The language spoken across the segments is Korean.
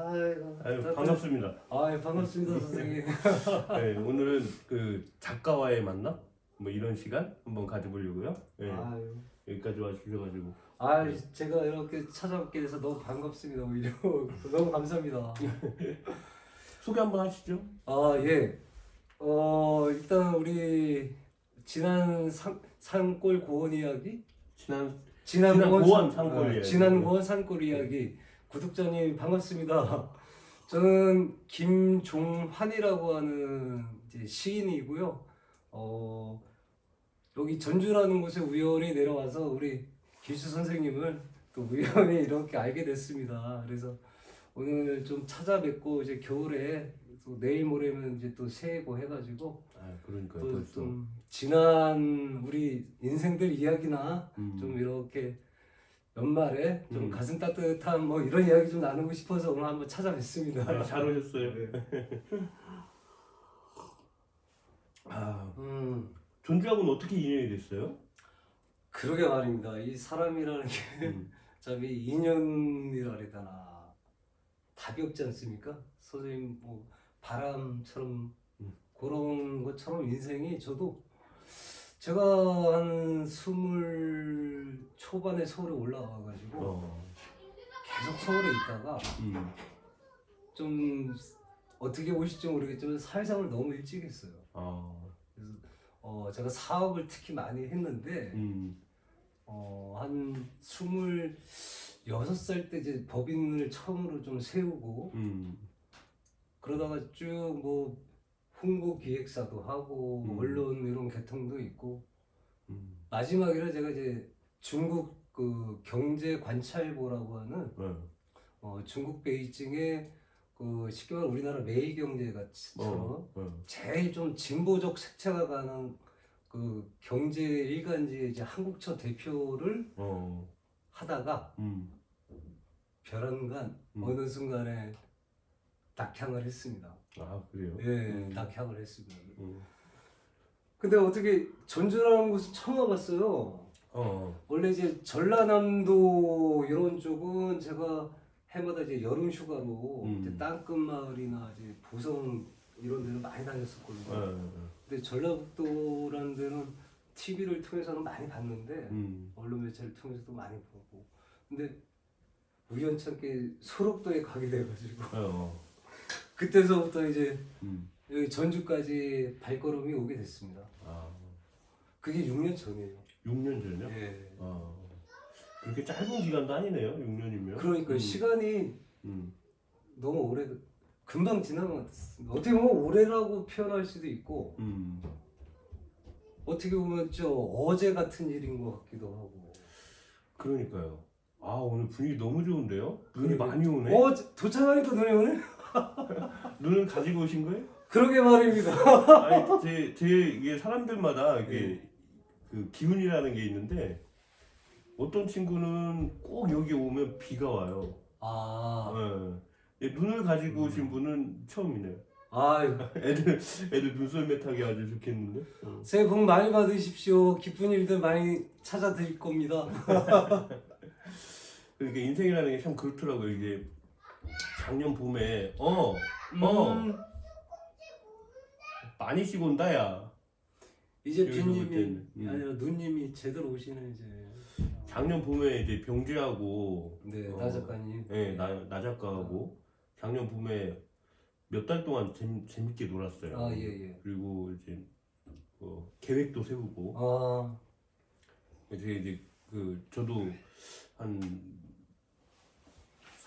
아이고, 아유, 저- 반갑습니다. 아유, 반갑습니다, 선생님. 네, 오늘은 그 작가와의 만남 뭐 이런 시간 한번 가져보려고요. 네, 아유. 여기까지 와주셔가지고 아, 제가 이렇게 찾아뵙게 돼서 너무 반갑습니다. 오히려 너무 감사합니다. 소개 한번 하시죠. 아, 예. 어, 일단 우리 지난 산, 산골 고원 이야기, 지난 지난, 지난 고원 산- 산골 어, 이야기. 지난 고원 산골 이야기 구독자님 반갑습니다. 저는 김종환이라고 하는 시인이고요. 어, 여기 전주라는 곳에 우연히 내려와서 우리 기수 선생님을 또 우연히 이렇게 알게 됐습니다. 그래서 오늘 좀 찾아뵙고 이제 겨울에 또 내일 모레면 이제 또 새해고 해가지고 아 그러니까 또 벌써 좀 지난 우리 인생들 이야기나 음. 좀 이렇게 연말에 좀 음. 가슴 따뜻한 뭐 이런 이야기 좀 나누고 싶어서 오늘 한번 찾아뵙습니다. 아, 잘 오셨어요. 네. 아 음, 존주하고는 어떻게 인연이 됐어요? 그러게 말입니다. 이 사람이라는 게 음. 참이 인연이라 그래야 되나 답이 없지 않습니까? 선생님 뭐 바람처럼 음. 그런 것처럼 인생이 저도 제가 한 스물 초반에 서울에 올라와가지고 어. 계속 서울에 있다가 음. 좀 어떻게 보실지 모르겠지만 사회생활을 너무 일찍 했어요. 아. 그래서 어 제가 사업을 특히 많이 했는데 음. 어, 한 스물 여섯 살 때 이제 법인을 처음으로 좀 세우고 음. 그러다가 쭉 뭐 홍보 기획사도 하고 음. 언론 이런 개통도 있고 음. 마지막에는 제가 이제 중국 그 경제 관찰보라고 하는 네. 어, 중국 베이징의 그 쉽게 말하면 우리나라 매일 경제가처럼 어. 어. 제일 좀 진보적 색채가 가는 그 경제 일간지의 이제 한국처 대표를 어. 하다가 음. 별안간 음. 어느 순간에 낙향을 했습니다. 아 그래요. 예, 음. 낙향을 했습니다. 음. 근데 어떻게 전주라는 곳을 처음 와봤어요. 어. 원래 이제 전라남도 이런 쪽은 제가 해마다 이제 여름 휴가로 음. 이제 땅끝 마을이나 이제 보성 이런 데는 많이 다녔었거든요. 어. 근데 전라북도라는 데는 TV를 통해서는 많이 봤는데 음. 언론 매체를 통해서도 많이 보고 근데 우연찮게 소록도에 가게 돼가지고 어. 그때서부터 이제 음. 여기 전주까지 발걸음이 오게 됐습니다. 아. 그게 6년 전이에요. 6년 전이요? 예. 아. 그렇게 짧은 기간도 아니네요. 6년이면. 그러니까 음. 시간이 음. 너무 오래 금방 지난 것 같습니다. 어떻게 보면 올해라고 표현할 수도 있고 음. 어떻게 보면 저 어제 같은 일인 것 같기도 하고. 그러니까요. 아 오늘 분위기 너무 좋은데요? 눈이 그러게. 많이 오네. 어 도착하니까 눈이 오네. 눈을 가지고 오신 거예요? 그러게 말입니다. 아니 제, 제 이게 사람들마다 이게 네. 그 기운이라는 게 있는데 어떤 친구는 꼭 여기 오면 비가 와요. 아, 예. 예, 눈을 가지고 음. 오신 분은 처음이네요. 아유. 애들 애들 눈썰매 타기 아주 좋겠는데. 어. 새해 복 많이 받으십시오. 기쁜 일들 많이 찾아드릴 겁니다. 그러니까 인생이라는 게 참 그렇더라고요. 이게 작년 봄에 어 어. 음, 많이 쉬고 온다 야. 이제 여기서 빈님이 음. 아니라 누님이 제대로 오시는 이제. 작년 봄에 이제 병재하고 네, 어, 나 작가님. 예, 나, 나 작가하고 작년 봄에 몇 달 동안 재미, 재밌게 놀았어요. 아, 예, 예. 그리고 이제 뭐 계획도 세우고 아, 제가 이제 그 저도 한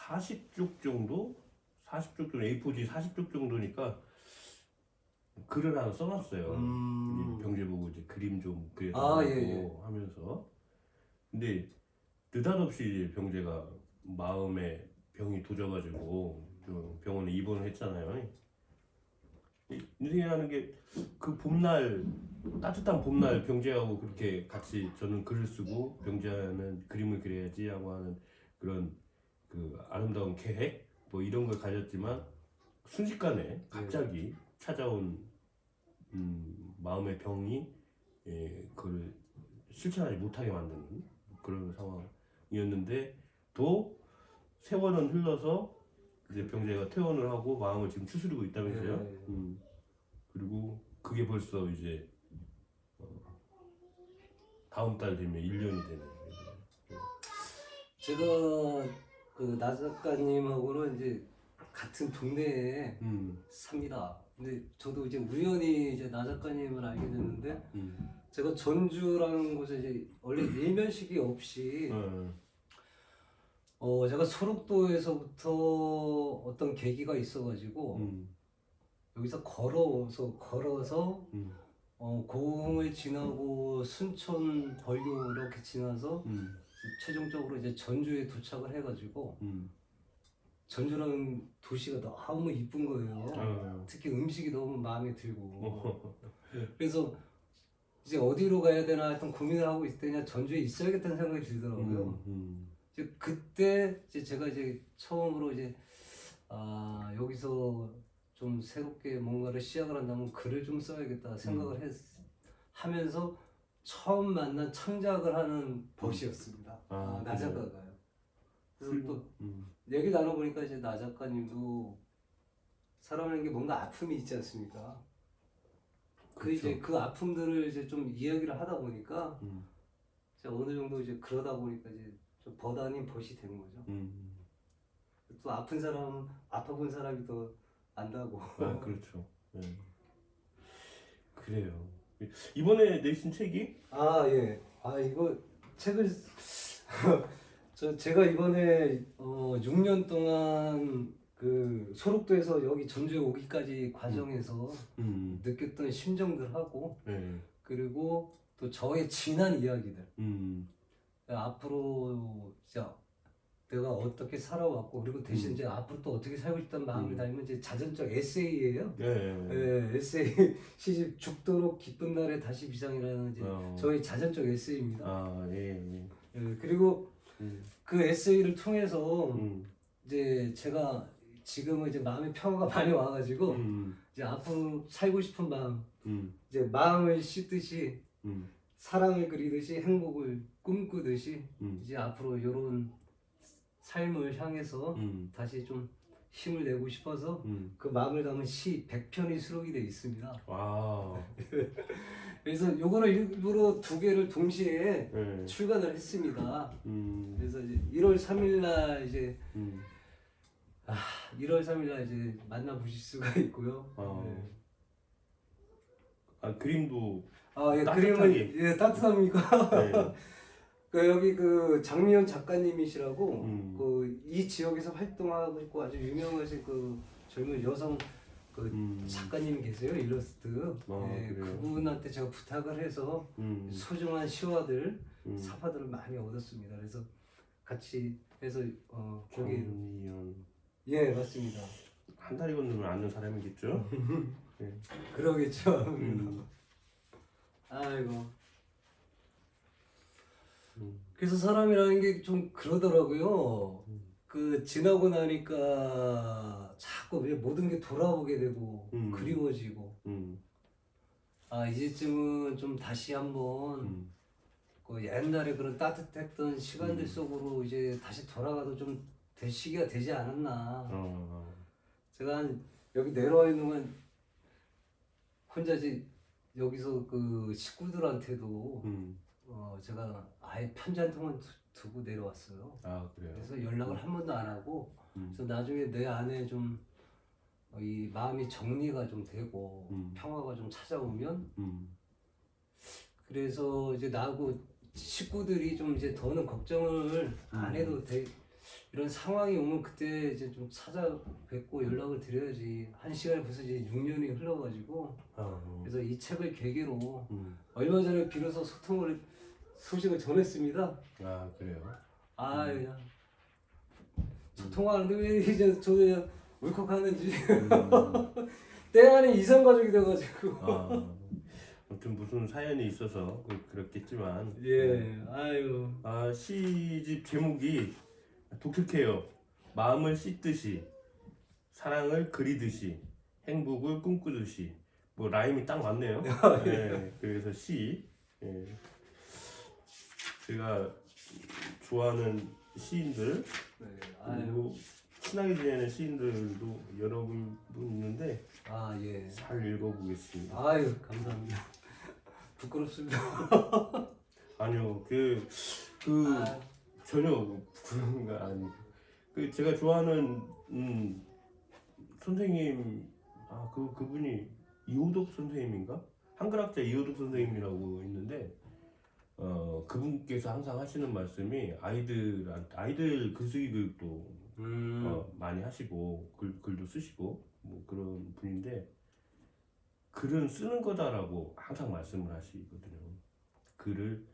40쪽 정도 40쪽 정도 A4지 40쪽 정도니까 글을 하나 써놨어요. 음. 병재 보고 이제 그림 좀 그려달라고 아, 예, 예. 하면서 근데 느닷없이 병재가 마음에 병이 도져가지고 좀 병원에 입원을 했잖아요. 이 인생이라는 게 그 봄날 따뜻한 봄날 병재하고 그렇게 같이 저는 글을 쓰고 병재는 그림을 그려야지 하고 하는 그런 그 아름다운 계획 뭐 이런 걸 가졌지만 순식간에 갑자기 찾아온 음, 마음의 병이 예, 그걸 실천하지 못하게 만드는 그런 상황이었는데 또 세월은 흘러서 이제 병재가 퇴원을 하고 마음을 지금 추스리고 있다면서요. 네. 음. 그리고 그게 벌써 이제 어, 다음 달 되면 1년이 되네요. 제가 그나 작가님하고는 이제 같은 동네에 음. 삽니다. 근데 저도 이제 우연히 이제 나 작가님을 알게 됐는데 음. 제가 전주라는 곳에 이제 원래 일면식이 없이 어. 어 제가 소록도에서부터 어떤 계기가 있어가지고 음. 여기서 걸어서 걸어서 음. 어 고흥을 지나고 순천 벌교 이렇게 지나서 음. 최종적으로 이제 전주에 도착을 해가지고 음. 전주라는 도시가 너무 이쁜 거예요. 어. 특히 음식이 너무 마음에 들고 어. 그래서 이제 어디로 가야 되나 하여튼 고민을 하고 있을 때냐 전주에 있어야겠다는 생각이 들더라고요. 음. 이제 그때 이제 제가 이제 처음으로 이제 아 여기서 좀 새롭게 뭔가를 시작을 한다면 글을 좀 써야겠다 생각을 했, 하면서 처음 만난 창작을 하는 벗이었습니다. 아, 아, 나 그래요? 작가가요. 그래서 또 음. 얘기 나눠보니까 이제 나 작가님도 사람에게 게 뭔가 아픔이 있지 않습니까? 그 그렇죠. 이제 그 아픔들을 이제 좀 이야기를 하다 보니까 음. 이제 어느 정도 이제 그러다 보니까 이제 좀벗 아닌 벗이 된 거죠. 음. 또 아픈 사람 아파본 사람이 더 안다고. 아 그렇죠. 네. 그래요. 이번에 내신 책이 아 예. 아 이거 책을 저 제가 이번에 어 6년 동안 그 소록도에서 여기 전주에 오기까지 과정에서 음. 느꼈던 심정들하고 네. 그리고 또 저의 지난 이야기들 음. 앞으로 진짜 내가 어떻게 살아왔고 그리고 대신 음. 이제 앞으로 또 어떻게 살고 싶다는 마음이 음. 달면 이제 자전적 에세이예요. 네. 예, 에세이 시집 죽도록 기쁜 날에 다시 비상이라는 이제 어. 저의 자전적 에세이입니다. 아 예. 예. 예, 그리고 음. 그 에세이를 통해서 음. 이제 제가 지금은 이제 마음의 평화가 많이 와가지고 음. 이제 앞으로 살고 싶은 마음 음. 이제 마음을 씻듯이 음. 사랑을 그리듯이 행복을 꿈꾸듯이 음. 이제 앞으로 이런 삶을 향해서 음. 다시 좀 힘을 내고 싶어서 음. 그 마음을 담은 시 100편이 수록이 되어 있습니다. 와. 그래서 요거를 일부러 두 개를 동시에 네. 출간을 했습니다. 음. 그래서 이제 1월 3일 날 이제 음. 1월 3일 날 이제 만나 보실 수가 있고요. 어. 네. 아 그림도 아, 예, 따뜻하게. 그림은 예, 따뜻합니까? 네. 그 여기 그 장미연 작가님이시라고 음. 그이 지역에서 활동하고 있고 아주 유명하신 그 젊은 여성 그 음. 작가님 계세요 일러스트. 아, 예, 그래요? 그분한테 제가 부탁을 해서 음. 소중한 시화들, 음. 사파들을 많이 얻었습니다. 그래서 같이 해서 어 거기 정미연 예 맞습니다. 한 다리 건너면 아는 사람이겠죠? 네. 그러겠죠. 음. 아이고. 음. 그래서 사람이라는 게 좀 그러더라고요. 음. 그 지나고 나니까 자꾸 왜 모든 게 돌아보게 되고 음. 그리워지고 음. 아 이제쯤은 좀 다시 한번 음. 그 옛날에 그런 따뜻했던 시간들 음. 속으로 이제 다시 돌아가도 좀 될 시기가 되지 않았나. 어. 제가 한 여기 내려와 있는 건 혼자 이제 여기서 그 식구들한테도 음. 어 제가 아예 편지 한 통만 두- 두고 내려왔어요. 아 그래요. 그래서 연락을 한 번도 안 하고 음. 그래서 나중에 내 안에 좀 이 마음이 정리가 좀 되고 음. 평화가 좀 찾아오면 음. 그래서 이제 나하고 식구들이 좀 이제 더는 걱정을 안 음. 해도 돼 이런 상황이 오면 그때 이제 좀 찾아뵙고 연락을 드려야지 한 시간에 벌써 이제 6년이 흘러가지고 어. 그래서 이 책을 계기로 음. 얼마 전에 비로소 소통을 소식을 전했습니다. 아 그래요. 아 음. 그냥 소통하는데 왜 이제 저도 그냥 울컥하는지 음. 때 안에 이성 가족이 돼가지고 아. 아무튼 무슨 사연이 있어서 그- 그렇겠지만 예 아유 아 시집 제목이 독특해요. 마음을 씻듯이 사랑을 그리듯이 행복을 꿈꾸듯이 뭐 라임이 딱 맞네요. 네, 그래서 시 예. 제가 좋아하는 시인들 네, 아유 그리고 친하게 지내는 시인들도 여러 분 있는데 아 예. 잘 읽어보겠습니다. 아유 감사합니다. 부끄럽습니다. 아니요, 그, 그, 아, 전혀 그런 거 아니. 그 제가 좋아하는 음, 선생님 아 그 그분이 이호덕 선생님인가 한글학자 이호덕 선생님이라고 있는데 어 그분께서 항상 하시는 말씀이 아이들한테 아이들 글쓰기 교육도 음. 어, 많이 하시고 글 글도 쓰시고 뭐 그런 분인데 글은 쓰는 거다라고 항상 말씀을 하시거든요. 글을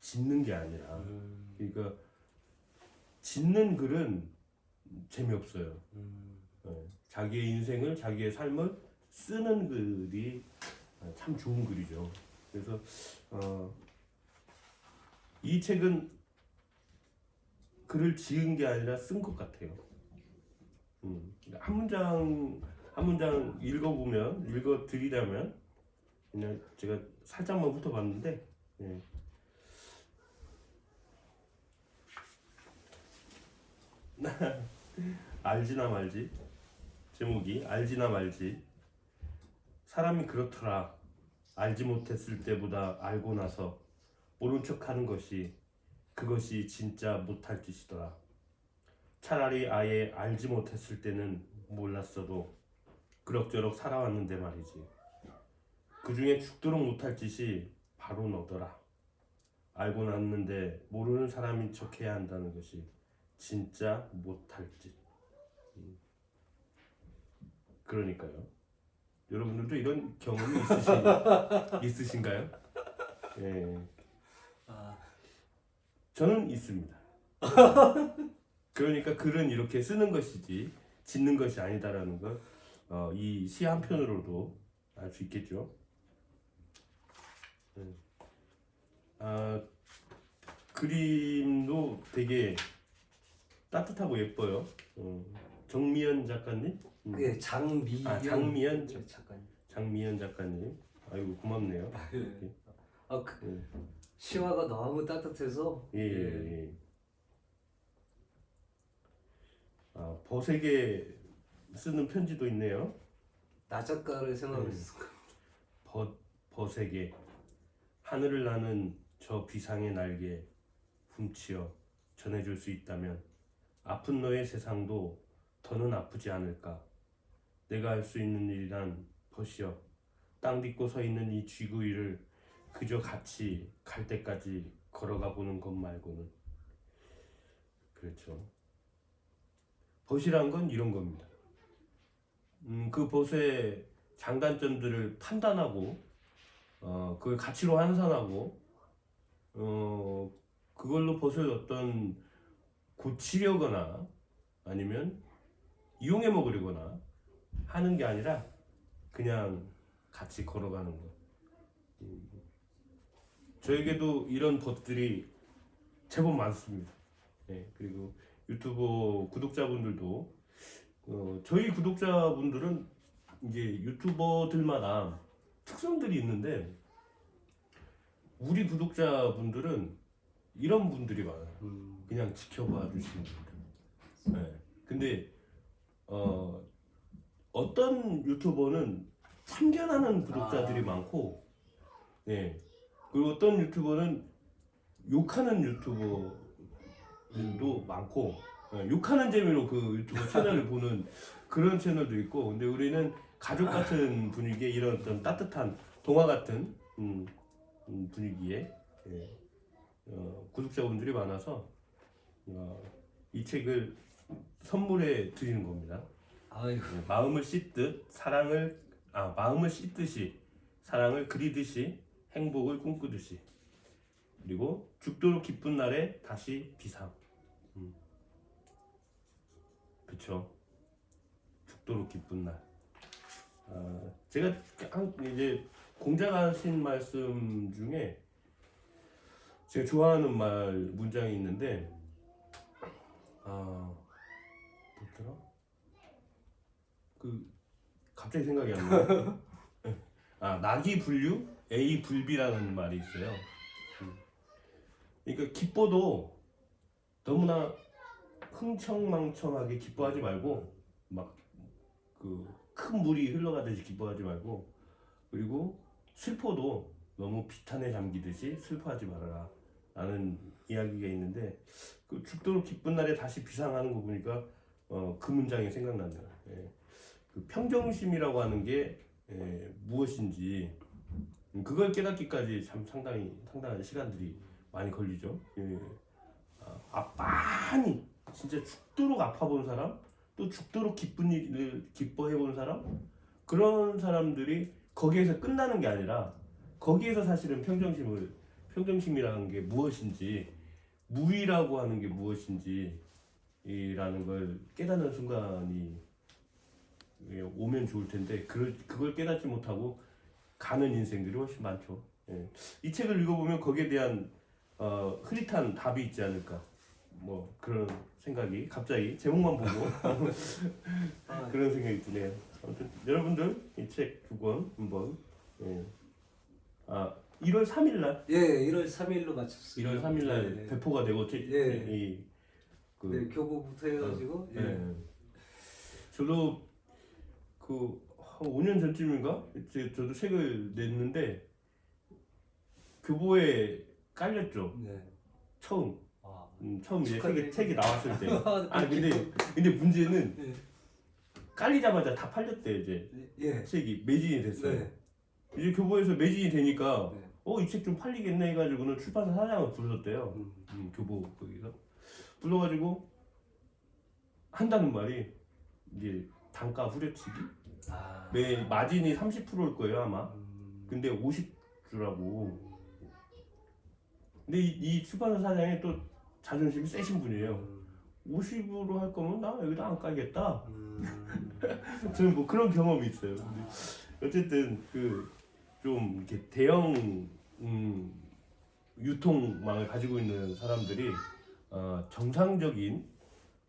짓는 게 아니라 음. 그러니까 짓는 글은 재미없어요. 음. 어, 자기의 인생을 자기의 삶을 쓰는 글이 어, 참 좋은 글이죠. 그래서 어, 이 책은 글을 지은 게 아니라 쓴 것 같아요. 음, 한 문장 한 문장 읽어보면 읽어 드리자면 그냥 제가 살짝만 훑어봤는데 예. 알지나 말지 제목이 알지나 말지 사람이 그렇더라 알지 못했을 때보다 알고 나서 모른 척 하는 것이 그것이 진짜 못할 짓이더라. 차라리 아예 알지 못했을 때는 몰랐어도 그럭저럭 살아왔는데 말이지. 그 중에 죽도록 못할 짓이 바로 너더라. 알고 났는데 모르는 사람인 척 해야 한다는 것이 진짜 못할 짓. 음. 그러니까요 여러분들도 이런 경험이 있으신, 있으신가요? 예, 아, 저는 있습니다. 그러니까 글은 이렇게 쓰는 것이지 짓는 것이 아니다라는 걸 어, 이시 한 편으로도 알 수 있겠죠. 음. 아, 그림도 되게 따뜻하고 예뻐요. 어, 정미연 작가님, 음, 예, 장미연. 아, 장미연 예, 작가님. 장미연 작가님, 아이고 고맙네요. 예. 아, 그 예. 시화가 너무 따뜻해서 예, 예, 예. 아, 버색에 쓰는 편지도 있네요. 나 작가를 생각을 네. 했어. 버, 버색에 하늘을 나는 저 비상의 날개 훔치어 전해줄 수 있다면 아픈 너의 세상도 더는 아프지 않을까. 내가 할 수 있는 일이란 벗이여 땅 딛고 서 있는 이 쥐구 위를 그저 같이 갈 때까지 걸어가 보는 것 말고는 그렇죠. 벗이란 건 이런 겁니다. 음, 그 벗의 장단점들을 판단하고 어, 그걸 가치로 환산하고 어, 그걸로 벗을 어떤 고치려거나 아니면 이용해 먹으려거나 하는 게 아니라 그냥 같이 걸어가는 거. 음, 저에게도 이런 벗들이 제법 많습니다. 네, 그리고 유튜브 구독자분들도 어, 저희 구독자분들은 이제 유튜버들마다 특성들이 있는데 우리 구독자분들은 이런 분들이 많아요. 음. 그냥 지켜봐 주시는 분들. 네. 근데 어 어떤 유튜버는 참견하는 구독자들이 아. 많고, 네. 그리고 어떤 유튜버는 욕하는 유튜버들도 많고, 네, 욕하는 재미로 그 유튜브 채널을 보는 그런 채널도 있고, 근데 우리는 가족 같은 분위기에 이런 어떤 따뜻한 동화 같은 음, 음, 분위기에 예, 어, 구독자분들이 많아서 어, 이 책을 선물해 드리는 겁니다. 아이고. 네, 마음을 씻듯 사랑을 아 마음을 씻듯이 사랑을 그리듯이 행복을 꿈꾸듯이 그리고 죽도록 기쁜 날에 다시 비상. 음. 그쵸. 죽도록 기쁜 날. 아, 제가 한 이제 공자하신 말씀 중에 제가 좋아하는 말 문장이 있는데 아 뭐더라? 그 갑자기 생각이 안 나요. 아 낙이 불유, A 불비라는 말이 있어요. 음. 그러니까 기뻐도 너무나 흥청망청하게 기뻐하지 말고 막 그 큰 물이 흘러가듯이 기뻐하지 말고 그리고 슬퍼도 너무 비탄에 잠기듯이 슬퍼하지 말아라 라는 이야기가 있는데 그 죽도록 기쁜 날에 다시 비상하는 거 보니까 어, 그 문장이 생각나네요. 예. 그 평정심이라고 하는 게 예, 무엇인지 음, 그걸 깨닫기까지 참 상당히 상당한 시간들이 많이 걸리죠. 예. 아, 아, 많이 진짜 죽도록 아파 본 사람, 또 죽도록 기쁜 일을 기뻐해 본 사람, 그런 사람들이 거기에서 끝나는 게 아니라 거기에서 사실은 평정심을 평정심이라는 게 무엇인지 무위라고 하는 게 무엇인지 이라는 걸 깨닫는 순간이 예, 오면 좋을 텐데 그걸 그걸 깨닫지 못하고 가는 인생들이 훨씬 많죠. 예. 이 책을 읽어보면 거기에 대한 어, 흐릿한 답이 있지 않을까. 뭐 그런 생각이 갑자기 제목만 보고 아, 그런 생각이 드네요. 아무튼 여러분들 이 책 두 권 한번 예. 아 1월 3일 날 예, 1월 3일로 마쳤습니다. 1월 3일 날 네, 네. 배포가 되고 제, 예. 이, 그, 네, 교보부터 해가지고 예. 예. 저도 그 한 5년 전쯤인가 이제 저도 책을 냈는데 교보에 깔렸죠 네. 처음 아, 음, 처음 이제 축하드립니다. 책이, 책이 나왔을 때. 아, 아 근데 근데 문제는 네. 깔리자마자 다 팔렸대 이제 예. 책이 매진이 됐어요. 네. 이제 교보에서 매진이 되니까 네. 어 이 책 좀 팔리겠네 해가지고는 출판사 사장을 불렀대요. 음. 음, 교보 거기서 불러가지고 한다는 말이 이제 단가 후려치기 아. 매 마진이 30%일 거예요 아마. 음. 근데 50주라고. 근데 이, 이 출판사 사장이 또 자존심이 세신 분이에요. 음. 50으로 할 거면 나 여기다 안 깔겠다. 음. 저는 뭐 그런 경험이 있어요. 근데 어쨌든 그 좀 이렇게 대형 음, 유통망을 가지고 있는 사람들이 어, 정상적인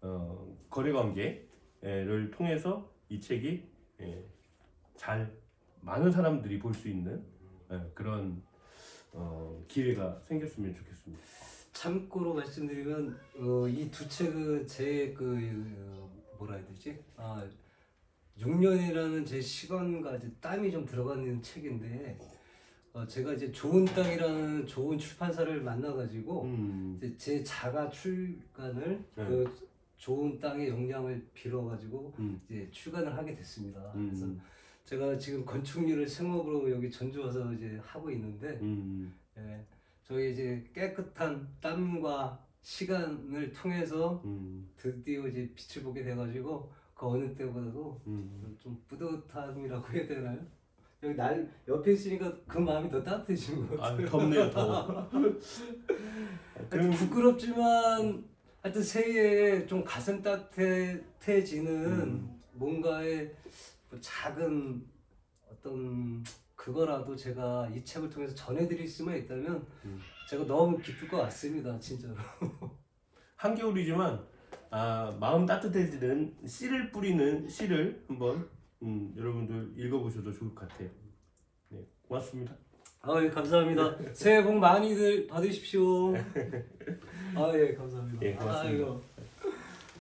어, 거래 관계를 통해서 이 책이 예, 잘 많은 사람들이 볼 수 있는 예, 그런 어, 기회가 생겼으면 좋겠습니다. 참고로 말씀드리면 어, 이 두 책은 제그 뭐라 해야 되지? 아 6년이라는 제 시간과 이제 땀이 좀 들어가는 책인데 어, 제가 이제 좋은 땅이라는 좋은 출판사를 만나가지고 음, 이제 제 자가 출간을 네. 그 좋은 땅의 영향을 빌어가지고 음, 이제 출간을 하게 됐습니다. 그래서 음, 제가 지금 건축일을 생업으로 여기 전주 와서 이제 하고 있는데 음, 예, 저희 이제 깨끗한 땀과 시간을 통해서 음, 드디어 이제 빛을 보게 돼가지고 그 어느 때보다도 음. 좀 뿌듯함이라고 해야 되나요? 여기 날 옆에 있으니까 그 마음이 더 따뜻해지는 것아 같아요. 덥네요 더워. 하여튼 그럼 부끄럽지만 하여튼 새해에 좀 가슴 따뜻해지는 음. 뭔가의 뭐 작은 어떤 그거라도 제가 이 책을 통해서 전해드릴 수만 있다면 음. 제가 너무 기쁠 것 같습니다 진짜로 한겨울이지만 아, 마음 따뜻해지는 씨를 뿌리는 시를 한번 음, 여러분들 읽어보셔도 좋을 것 같아요. 네, 고맙습니다. 아예 감사합니다 새해 복 많이들 받으십시오 아예 감사합니다 예, 고맙습니다. 아이고.